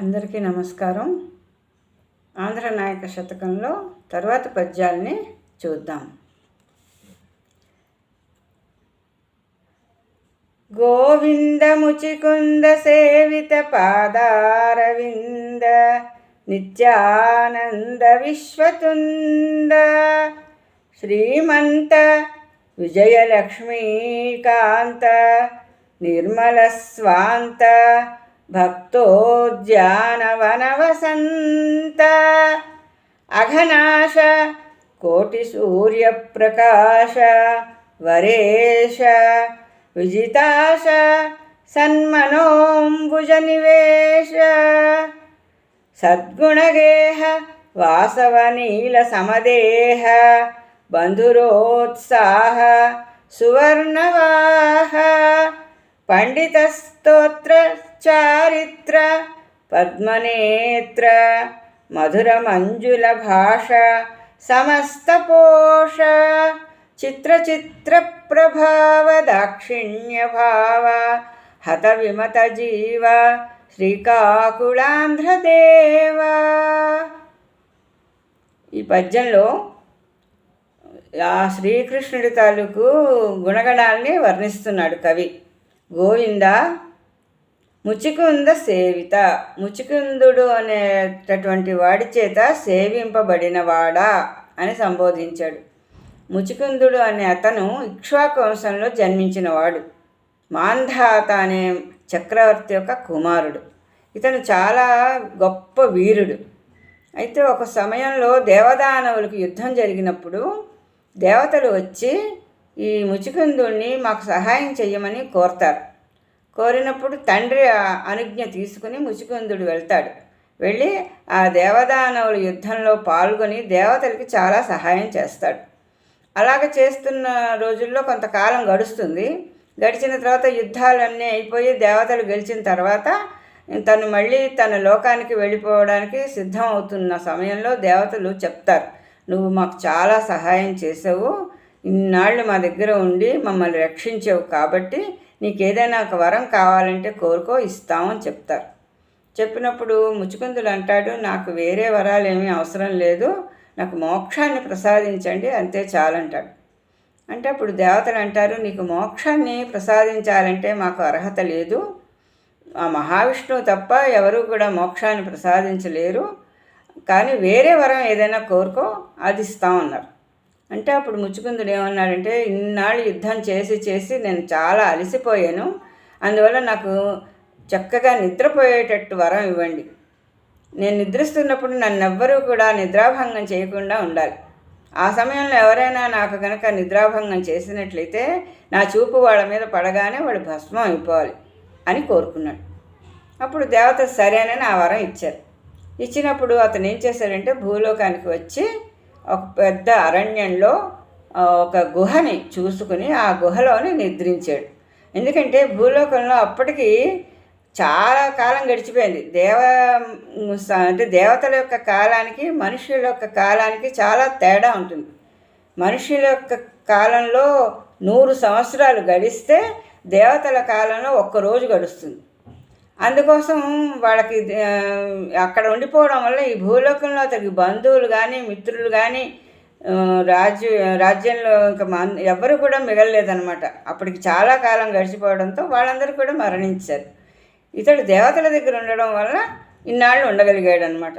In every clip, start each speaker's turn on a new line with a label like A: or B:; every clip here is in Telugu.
A: అందరికీ నమస్కారం. ఆంధ్ర నాయక శతకంలో తర్వాత పద్యాల్ని చూద్దాం. గోవింద ముచికుంద సేవిత పాదారవింద నిత్యానంద విశ్వతుంద శ్రీమంత విజయలక్ష్మీకాంత నిర్మల స్వాంత భక్తోద్యానవనవసంత అఘనాశ కోటి సూర్యప్రకాశ వరేశ విజితాశ సన్మనోంబుజ నివేశ సద్గుణగేహ వాసవనీల చారిత్ర పద్మనేత్ర మధురమంజుల భాష సమస్తపోష చిత్రచిత్ర ప్రభావ దాక్షిణ్య భావ హత విమత జీవ శ్రీకాకుళాంధ్రదేవ ఈ పద్యంలో ఆ శ్రీకృష్ణుడి తాలూకు గుణగణాల్ని వర్ణిస్తున్నాడు కవి గోవింద ముచికుంద సేవిత. ముచికుందుడు అనేటటువంటి వాడి చేత సేవింపబడినవాడా అని సంబోధించాడు. ముచికుందుడు అనే అతను ఇక్ష్వాకువంశంలో జన్మించినవాడు. మాంధాత అనే చక్రవర్తి యొక్క కుమారుడు. ఇతను చాలా గొప్ప వీరుడు. అయితే ఒక సమయంలో దేవదానవులకు యుద్ధం జరిగినప్పుడు దేవతలు వచ్చి ఈ ముచికుందుడిని మాకు సహాయం చెయ్యమని కోరతారు. కోరినప్పుడు తండ్రి అనుజ్ఞ తీసుకుని ముచికుందుడు వెళ్తాడు. వెళ్ళి ఆ దేవదానవుల యుద్ధంలో పాల్గొని దేవతలకి చాలా సహాయం చేస్తాడు. అలాగ చేస్తున్న రోజుల్లో కొంతకాలం గడుస్తుంది. గడిచిన తర్వాత యుద్ధాలన్నీ అయిపోయి దేవతలు గెలిచిన తర్వాత తను మళ్ళీ తన లోకానికి వెళ్ళిపోవడానికి సిద్ధం అవుతున్న సమయంలో దేవతలు చెప్తారు నువ్వు మాకు చాలా సహాయం చేసావు. ఇన్నాళ్ళు మా దగ్గర ఉండి మమ్మల్ని రక్షించావు కాబట్టి నీకు ఏదైనా ఒక వరం కావాలంటే కోరుకో ఇస్తామని చెప్తారు. చెప్పినప్పుడు ముచ్చుకుందులు అంటాడు నాకు వేరే వరాలు ఏమీ అవసరం లేదు నాకు మోక్షాన్ని ప్రసాదించండి అంతే చాలంటాడు. అంటే అప్పుడు దేవతలు అంటారు నీకు మోక్షాన్ని ప్రసాదించాలంటే మాకు అర్హత లేదు. ఆ మహావిష్ణువు తప్ప ఎవరు కూడా మోక్షాన్ని ప్రసాదించలేరు. కానీ వేరే వరం ఏదైనా కోరుకో అది ఇస్తామన్నారు. అంటే అప్పుడు ముచ్చుకుందుడు ఏమన్నాడంటే ఇన్నాళ్ళు యుద్ధం చేసి చేసి నేను చాలా అలసిపోయాను. అందువల్ల నాకు చక్కగా నిద్రపోయేటట్టు వరం ఇవ్వండి. నేను నిద్రిస్తున్నప్పుడు నన్నెవ్వరూ కూడా నిద్రాభంగం చేయకుండా ఉండాలి. ఆ సమయంలో ఎవరైనా నాకు కనుక నిద్రాభంగం చేసినట్లయితే నా చూపు వాళ్ళ మీద పడగానే వాడు భస్మం అయిపోవాలి అని కోరుకున్నాడు. అప్పుడు దేవత సరేనని ఆ వరం ఇచ్చారు. ఇచ్చినప్పుడు అతను ఏం చేశాడంటే భూలోకానికి వచ్చి ఒక పెద్ద అరణ్యంలో ఒక గుహని చూసుకుని ఆ గుహలోని నిద్రించాడు. ఎందుకంటే భూలోకంలో అప్పటికి చాలా కాలం గడిచిపోయింది. దేవ అంటే దేవతల యొక్క కాలానికి మనుషుల యొక్క కాలానికి చాలా తేడా ఉంటుంది. మనుషుల యొక్క కాలంలో నూరు సంవత్సరాలు గడిస్తే దేవతల కాలంలో ఒక్కరోజు గడుస్తుంది. అందుకోసం వాళ్ళకి అక్కడ ఉండిపోవడం వల్ల ఈ భూలోకంలో అతనికి బంధువులు కానీ మిత్రులు కానీ రాజ్య రాజ్యంలో ఇంకా మన్ ఎవ్వరు కూడా మిగలలేదనమాట అప్పటికి చాలా కాలం గడిచిపోవడంతో వాళ్ళందరూ కూడా మరణించారు. ఇతడు దేవతల దగ్గర ఉండడం వల్ల ఇన్నాళ్ళు ఉండగలిగాడు అనమాట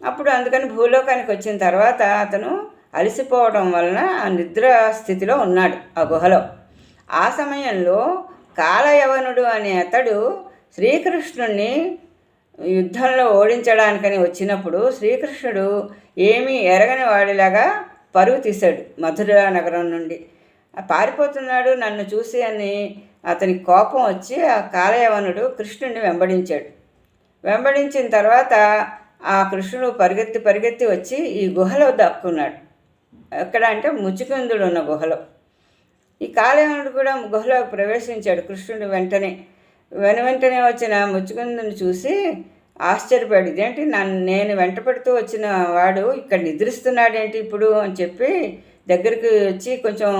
A: అప్పుడు అందుకని భూలోకానికి వచ్చిన తర్వాత అతను అలసిపోవడం వలన ఆ నిద్ర స్థితిలో ఉన్నాడు ఆ గుహలో. ఆ సమయంలో కాలయవనుడు అనే అతడు శ్రీకృష్ణుణ్ణి యుద్ధంలో ఓడించడానికని వచ్చినప్పుడు శ్రీకృష్ణుడు ఏమీ ఎరగని వాడిలాగా పరుగు తీశాడు మధుర నగరం నుండి. పారిపోతున్నాడు నన్ను చూసి అని అతనికి కోపం వచ్చి ఆ కాలయవనుడు కృష్ణుడిని వెంబడించాడు. వెంబడించిన తర్వాత ఆ కృష్ణుడు పరిగెత్తి పరిగెత్తి వచ్చి ఈ గుహలో దక్కున్నాడు. ఎక్కడ అంటే ముచ్చుకుందుడు ఉన్న గుహలో. ఈ కాలయవనుడు కూడా గుహలో ప్రవేశించాడు కృష్ణుడు వెంటనే. వెను వెంటనే వచ్చిన ముచ్చుకుందుని చూసి ఆశ్చర్యపడి ఇదేంటి నన్ను నేను వెంట పెడుతూ వచ్చిన వాడు ఇక్కడ నిద్రిస్తున్నాడేంటి ఇప్పుడు? అని చెప్పి దగ్గరికి వచ్చి కొంచెం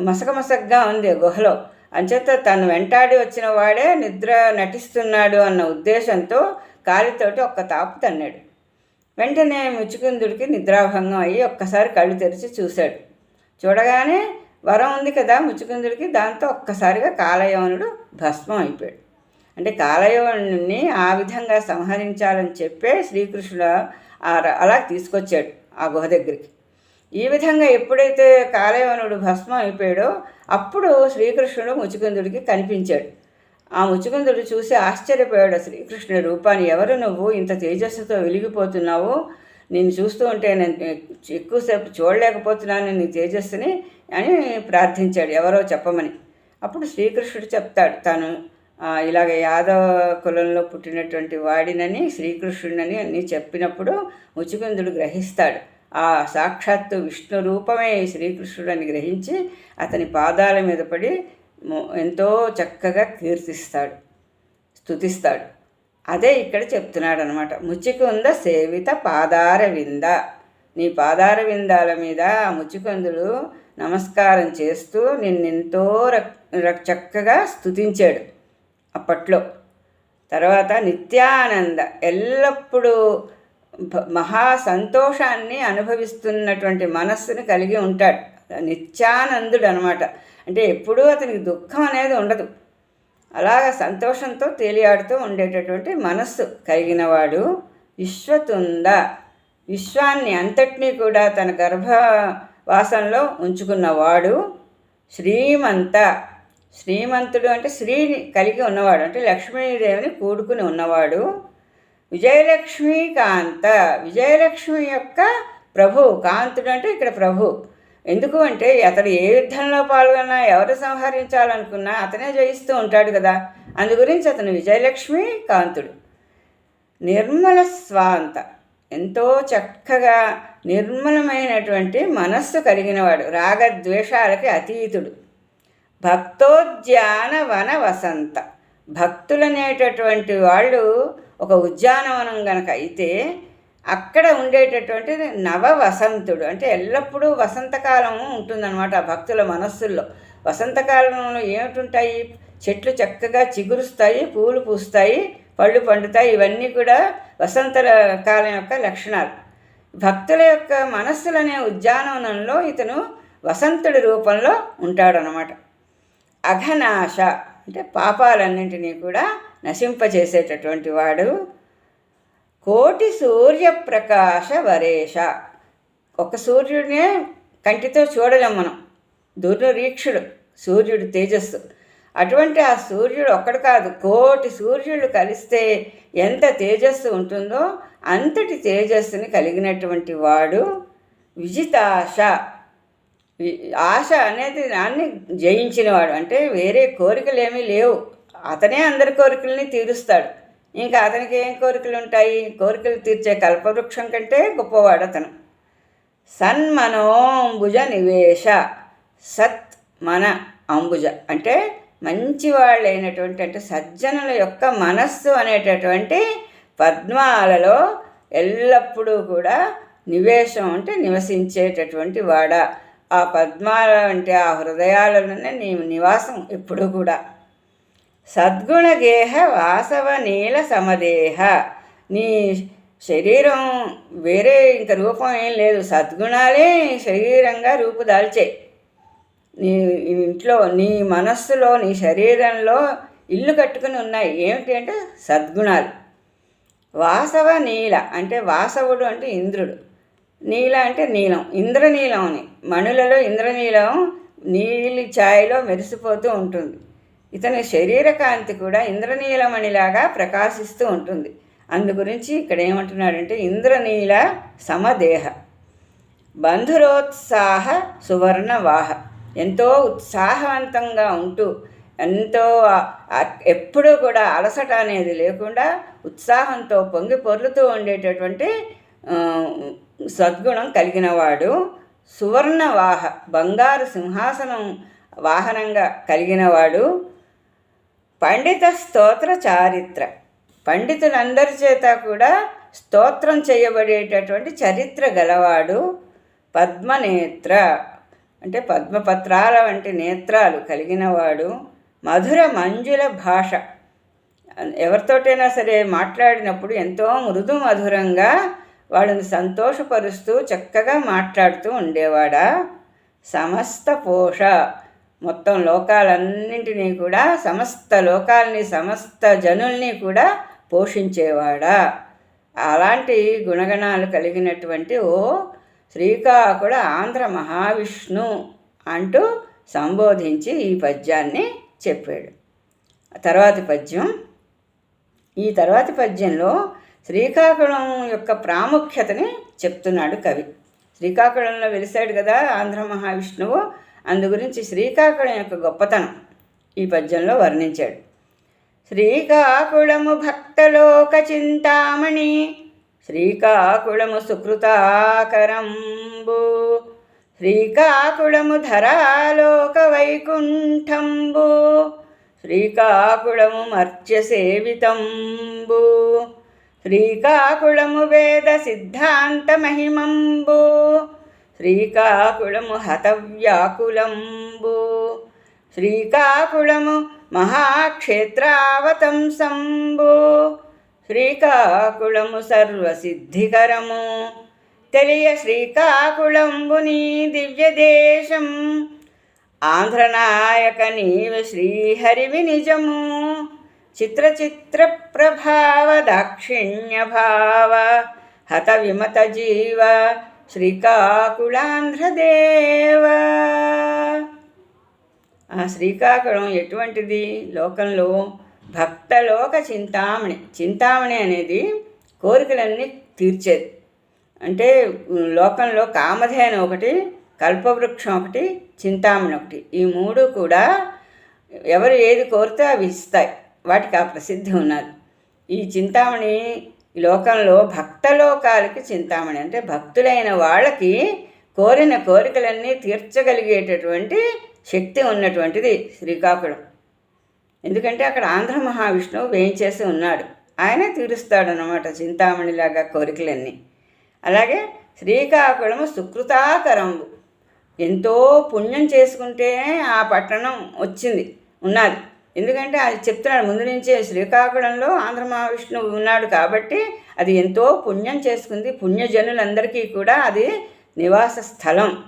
A: మసక మసకగా ఉంది గుహలో. అంచేత తను వెంటాడి వచ్చిన వాడే నిద్ర నటిస్తున్నాడు అన్న ఉద్దేశంతో కాలితోటి ఒక్క తాపు తన్నాడు. వెంటనే ముచ్చుకుందుడికి నిద్రాభంగం అయ్యి ఒక్కసారి కళ్ళు తెరిచి చూశాడు. చూడగానే వరం ఉంది కదా ముచ్చుకుందుడికి దాంతో ఒక్కసారిగా కాలయవనుడు భస్మం అయిపోయాడు. అంటే కాలయవనుడిని ఆ విధంగా సంహరించాలని చెప్పే శ్రీకృష్ణుడు అలా తీసుకొచ్చాడు ఆ గుహ దగ్గరికి. ఈ విధంగా ఎప్పుడైతే కాలయవనుడు భస్మం అయిపోయాడో అప్పుడు శ్రీకృష్ణుడు ముచుకుందుడికి కనిపించాడు. ఆ ముచుకుందుడు చూసి ఆశ్చర్యపోయాడు. శ్రీకృష్ణుడి రూపాన్ని ఎవరు నువ్వు? ఇంత తేజస్సుతో వెలిగిపోతున్నావు. నేను చూస్తూ ఉంటే నేను ఎక్కువసేపు చూడలేకపోతున్నాను నీ తేజస్సుని. అని ప్రార్థించాడు ఎవరో చెప్పమని. అప్పుడు శ్రీకృష్ణుడు చెప్తాడు తను ఇలాగ యాదవ కులంలో పుట్టినటువంటి వాడినని శ్రీకృష్ణుడిని అన్ని చెప్పినప్పుడు ముచుకుందుడు గ్రహిస్తాడు. ఆ సాక్షాత్తు విష్ణు రూపమే శ్రీకృష్ణుడని గ్రహించి అతని పాదాల మీద పడి ఎంతో చక్కగా కీర్తిస్తాడు స్థుతిస్తాడు అదే ఇక్కడ చెప్తున్నాడు అనమాట ముచ్చికుంద సేవిత పాదార వింద నీ పాదార విందాల మీద ఆ నమస్కారం చేస్తూ నిన్నెంతో రక్ చక్కగా స్థుతించాడు అప్పట్లో. తర్వాత నిత్యానంద ఎల్లప్పుడూ మహా సంతోషాన్ని అనుభవిస్తున్నటువంటి మనస్సును కలిగి ఉంటాడు. నిత్యానందుడు అనమాట అంటే ఎప్పుడూ అతనికి దుఃఖం అనేది ఉండదు. అలాగ సంతోషంతో తేలియాడుతూ ఉండేటటువంటి మనస్సు కలిగినవాడు విశ్వతుంద. విశ్వాన్ని అంతటినీ కూడా తన గర్భ వాసనలో ఉంచుకున్నవాడు శ్రీమంత. శ్రీమంతుడు అంటే శ్రీని కలిగి ఉన్నవాడు అంటే లక్ష్మీదేవిని కూడుకుని ఉన్నవాడు. విజయలక్ష్మి కాంత విజయలక్ష్మి యొక్క ప్రభు కాంతుడు అంటే ఇక్కడ ప్రభు. ఎందుకు అంటే అతడు ఏ యుద్ధంలో పాల్గొన్నా ఎవరు సంహరించాలనుకున్నా అతనే జయిస్తూ ఉంటాడు కదా. అందు గురించి అతను విజయలక్ష్మి కాంతుడు నిర్మల స్వాంత. ఎంతో చక్కగా నిర్మలమైనటువంటి మనస్సు కలిగినవాడు రాగద్వేషాలకి అతీతుడు. భక్తోద్యాన వన వసంత భక్తులనేటటువంటి వాళ్ళు ఒక ఉద్యానవనం గనక అయితే అక్కడ ఉండేటటువంటి నవ వసంతుడు అంటే ఎల్లప్పుడూ వసంతకాలం ఉంటుందన్నమాట భక్తుల మనస్సుల్లో. వసంతకాలంలో ఏమిటుంటాయి చెట్లు చక్కగా చిగురుస్తాయి పూలు పూస్తాయి. పళ్ళు పండుతాయి. ఇవన్నీ కూడా వసంత కాలం యొక్క లక్షణాలు. భక్తుల యొక్క మనస్సులనే ఉద్యానవనంలో ఇతను వసంతుడి రూపంలో ఉంటాడనమాట అఘనాశ అంటే పాపాలన్నింటినీ కూడా నశింపజేసేటటువంటి వాడు. కోటి సూర్యప్రకాశ వరేష ఒక సూర్యుడినే కంటితో చూడలేం మనం. దుర్నిరీక్షుడు సూర్యుడు తేజస్సు. అటువంటి ఆ సూర్యుడు ఒక్కడు కాదు కోటి సూర్యుడు కలిస్తే ఎంత తేజస్సు ఉంటుందో అంతటి తేజస్సుని కలిగినటువంటి వాడు విజితాశ. ఆశ అనేది దాన్ని జయించినవాడు. అంటే వేరే కోరికలు ఏమీ లేవు. అతనే అందరి కోరికల్ని తీరుస్తాడు. ఇంకా అతనికి ఏం కోరికలు ఉంటాయి కోరికలు తీర్చే కల్పవృక్షం కంటే గొప్పవాడు అతను. సన్మనోంబుజ నివేశ. సత్ మన అంబుజ. అంటే మంచివాళ్ళైనటువంటి అంటే సజ్జనుల యొక్క మనస్సు అనేటటువంటి పద్మాలలో ఎల్లప్పుడూ కూడా నివేశం అంటే నివసించేటటువంటి వాడ. ఆ పద్మాల అంటే ఆ హృదయాలలోనే నీ నివాసం ఎప్పుడు కూడా. సద్గుణ గేహ వాసవ నీల సమదేహ. నీ శరీరం వేరే ఇంక రూపం ఏం లేదు. సద్గుణాలే శరీరంగా రూపుదాల్చాయి. నీ ఇంట్లో నీ మనస్సులో నీ శరీరంలో ఇల్లు కట్టుకుని ఉన్నాయి. ఏమిటి అంటే సద్గుణాలు. వాసవ నీల అంటే వాసవుడు అంటే ఇంద్రుడు. నీల అంటే నీలం ఇంద్రనీలం అని మణులలో ఇంద్రనీలం నీలి ఛాయలో మెరిసిపోతూ ఉంటుంది. ఇతని శరీర కాంతి కూడా ఇంద్రనీలమణిలాగా ప్రకాశిస్తూ ఉంటుంది. అందు గురించి ఇక్కడ ఏమంటున్నాడంటే ఇంద్రనీల సమదేహ. బంధురోత్సాహ సువర్ణవాహ. ఎంతో ఉత్సాహవంతంగా ఉంటూ ఎంతో ఎప్పుడూ కూడా అలసట అనేది లేకుండా ఉత్సాహంతో పొంగి పొర్లుతూ ఉండేటటువంటి సద్గుణం కలిగినవాడు సువర్ణ వాహ బంగారు సింహాసనం వాహనంగా కలిగినవాడు పండిత స్తోత్ర చారిత్ర. పండితులందరి చేత కూడా స్తోత్రం చేయబడేటటువంటి చరిత్ర గలవాడు పద్మనేత్ర. అంటే పద్మపత్రాల వంటి నేత్రాలు కలిగినవాడు మధుర మంజుల భాష. ఎవరితోటైనా సరే మాట్లాడినప్పుడు ఎంతో మృదు మధురంగా వాళ్ళని సంతోషపరుస్తూ చక్కగా మాట్లాడుతూ ఉండేవాడా? సమస్త పోష. మొత్తం లోకాలన్నింటినీ కూడా సమస్త లోకాలని సమస్త జనుల్ని కూడా పోషించేవాడా? అలాంటి గుణగణాలు కలిగినటువంటి ఓ శ్రీకాకుళ ఆంధ్ర మహావిష్ణు అంటూ సంబోధించి ఈ పద్యాన్ని చెప్పాడు. తర్వాతి పద్యం ఈ తర్వాతి పద్యంలో శ్రీకాకుళం యొక్క ప్రాముఖ్యతని చెప్తున్నాడు కవి. శ్రీకాకుళంలో వెలిశాడు కదా ఆంధ్ర మహావిష్ణువు అందు గురించి శ్రీకాకుళం యొక్క గొప్పతనం ఈ పద్యంలో వర్ణించాడు. శ్రీకాకుళము భక్తలోక చింతామణి శ్రీకాకుళము సుకృతాకరంబు. శ్రీకాకుళము ధరాలోక వైకుంఠంబు శ్రీకాకుళము మర్త్యసేవితంబు శ్రీకాకుళము వేద సిద్ధాంత మహిమంబు శ్రీకాకుళము హతవ్యాకులంబు. శ్రీకాకుళము మహాక్షేత్రావతంసంబు శ్రీకాకుళము సర్వసిద్ధికరము. తెలియ శ్రీకాకుళంబుని దివ్యదేశం. ఆంధ్రనాయక నీవు శ్రీహరివి నిజము. చిత్ర చిత్ర ప్రభావ దాక్షిణ్య భావ హత విమత జీవ శ్రీకాకుళాంధ్రదేవ. ఆ శ్రీకాకుళం ఎటువంటిది? లోకంలో భక్తలోక చింతామణి. చింతామణి అనేది కోరికలన్నీ తీర్చేది. అంటే లోకంలో కామధేను ఒకటి కల్పవృక్షం ఒకటి చింతామణి ఒకటి. ఈ మూడు కూడా ఎవరు ఏది కోరితే అవి ఇస్తాయి. వాటికి ఆ ప్రసిద్ధి ఉన్నది. ఈ చింతామణి లోకంలో భక్తలోకాలకి చింతామణి. అంటే భక్తులైన వాళ్ళకి కోరిన కోరికలన్నీ తీర్చగలిగేటటువంటి శక్తి ఉన్నటువంటిది శ్రీకాకుళం. ఎందుకంటే అక్కడ ఆంధ్ర మహావిష్ణువు వేయించేసి ఉన్నాడు. ఆయనే తీరుస్తాడనమాట చింతామణిలాగా కోరికలన్నీ. అలాగే శ్రీకాకుళము సుకృతాకరంబు. ఎంతో పుణ్యం చేసుకుంటే ఆ పట్టణం వచ్చింది ఉన్నది. ఎందుకంటే అది చెప్తున్నాడు ముందు నుంచే శ్రీకాకుళంలో ఆంధ్ర మహావిష్ణువు ఉన్నాడు కాబట్టి అది ఎంతో పుణ్యం చేసుకుంది. పుణ్యజనులందరికీ కూడా అది నివాస స్థలం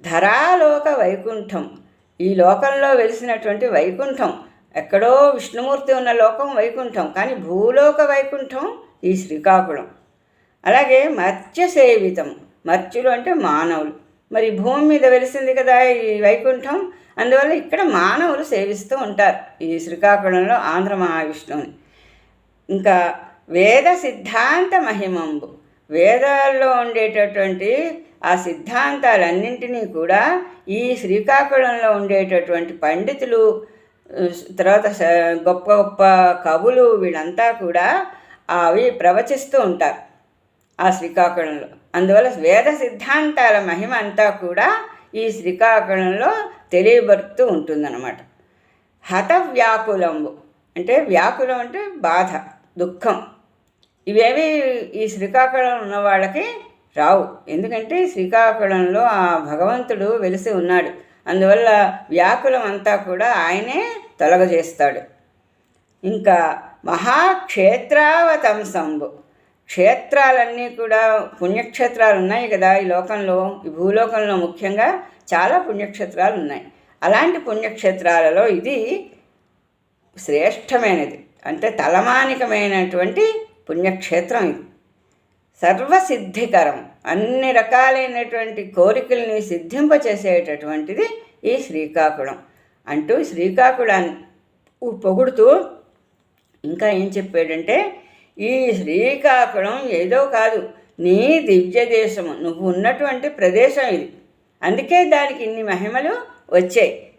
A: ధరాలోక వైకుంఠం. ఈ లోకంలో వెలిసినటువంటి వైకుంఠం. ఎక్కడో విష్ణుమూర్తి ఉన్న లోకం వైకుంఠం. కానీ భూలోక వైకుంఠం ఈ శ్రీకాకుళం. అలాగే మత్స్య సేవితం. మత్స్యులు అంటే మానవులు. మరి భూమి మీద వెలిసింది కదా ఈ వైకుంఠం. అందువల్ల ఇక్కడ మానవులు సేవిస్తూ ఉంటారు ఈ శ్రీకాకుళంలో ఆంధ్ర మహావిష్ణువుని. ఇంకా వేద సిద్ధాంత మహిమంబు. వేదాల్లో ఉండేటటువంటి ఆ సిద్ధాంతాలన్నింటినీ కూడా ఈ శ్రీకాకుళంలో ఉండేటటువంటి పండితులు తర్వాత గొప్ప గొప్ప కవులు వీళ్ళంతా కూడా అవి ప్రవచిస్తూ ఉంటారు ఆ శ్రీకాకుళంలో. అందువల్ల వేద సిద్ధాంతాల మహిమ అంతా కూడా ఈ శ్రీకాకుళంలో తెలియబడుతూ ఉంటుందన్నమాట. హత వ్యాకులంబు అంటే వ్యాకులం అంటే బాధ దుఃఖం. ఇవేవి ఈ శ్రీకాకుళం ఉన్న వాళ్ళకి రావు. ఎందుకంటే శ్రీకాకుళంలో ఆ భగవంతుడు వెలిసి ఉన్నాడు. అందువల్ల వ్యాకులం అంతా కూడా ఆయనే తొలగజేస్తాడు. ఇంకా మహాక్షేత్రావతంసంబు క్షేత్రాలన్నీ కూడా పుణ్యక్షేత్రాలు ఉన్నాయి కదా ఈ లోకంలో. ఈ భూలోకంలో ముఖ్యంగా చాలా పుణ్యక్షేత్రాలు ఉన్నాయి అలాంటి పుణ్యక్షేత్రాలలో ఇది శ్రేష్టమైనది. అంటే తలమానికమైనటువంటి పుణ్యక్షేత్రం ఇది. సర్వసిద్ధికరం. అన్ని రకాలైనటువంటి కోరికల్ని సిద్ధింపచేసేటటువంటిది ఈ శ్రీకాకుళం. అంటూ శ్రీకాకుళాన్ని పొగుడుతూ ఇంకా ఏం చెప్పాడంటే ఈ శ్రీకాకుళం ఏదో కాదు నీ దివ్య దేశము నువ్వు ఉన్నటువంటి ప్రదేశం ఇది. అందుకే దానికి ఇన్ని మహిమలు వచ్చాయి.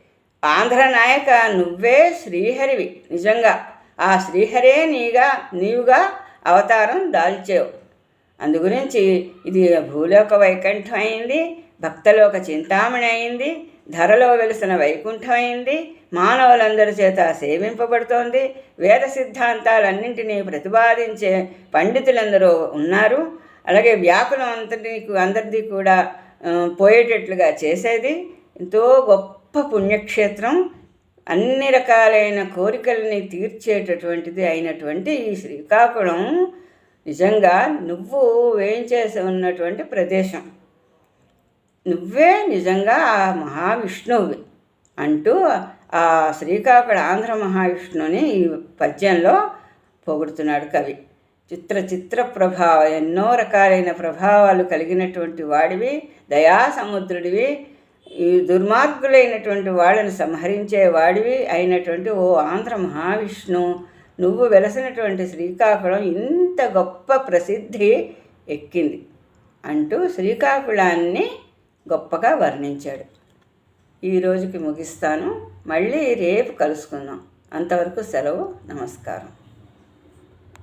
A: ఆంధ్ర నాయక నువ్వే శ్రీహరివి నిజంగా. ఆ శ్రీహరే నీగా నీవుగా అవతారం దాల్చేవు. అందుగురించి ఇది భూలోక వైకుంఠం అయింది భక్తలోక చింతామణి అయింది ధరలో వెలిసిన వైకుంఠం అయింది మానవులందరి చేత సేవింపబడుతోంది వేద సిద్ధాంతాలన్నింటినీ ప్రతిపాదించే పండితులందరూ ఉన్నారు. అలాగే వ్యాకులం అంతటి అందరిది కూడా పోయేటట్లుగా చేసేది. ఎంతో గొప్ప పుణ్యక్షేత్రం. అన్ని రకాలైన కోరికల్ని తీర్చేటటువంటిది అయినటువంటి ఈ శ్రీకాకుళం. నిజంగా నువ్వు వేయించేసి ఉన్నటువంటి ప్రదేశం. నువ్వే నిజంగా ఆ మహావిష్ణువు అంటూ ఆ శ్రీకాకుళ ఆంధ్ర మహావిష్ణువుని ఈ పద్యంలో పొగుడుతున్నాడు కవి. చిత్ర చిత్ర ప్రభావ ఎన్నో రకాలైన ప్రభావాలు కలిగినటువంటి వాడివి దయా సముద్రుడివి ఈ దుర్మార్గులైనటువంటి వాళ్ళని సంహరించే వాడివి అయినటువంటి ఓ ఆంధ్ర మహావిష్ణు నువ్వు వెలసినటువంటి శ్రీకాకుళం ఇంత గొప్ప ప్రసిద్ధి ఎక్కింది అంటూ శ్రీకాకుళాన్ని గొప్పగా వర్ణించాడు. ఈ రోజుకి ముగిస్తాను. మళ్ళీ రేపు కలుసుకుందాం. అంతవరకు సెలవు నమస్కారం.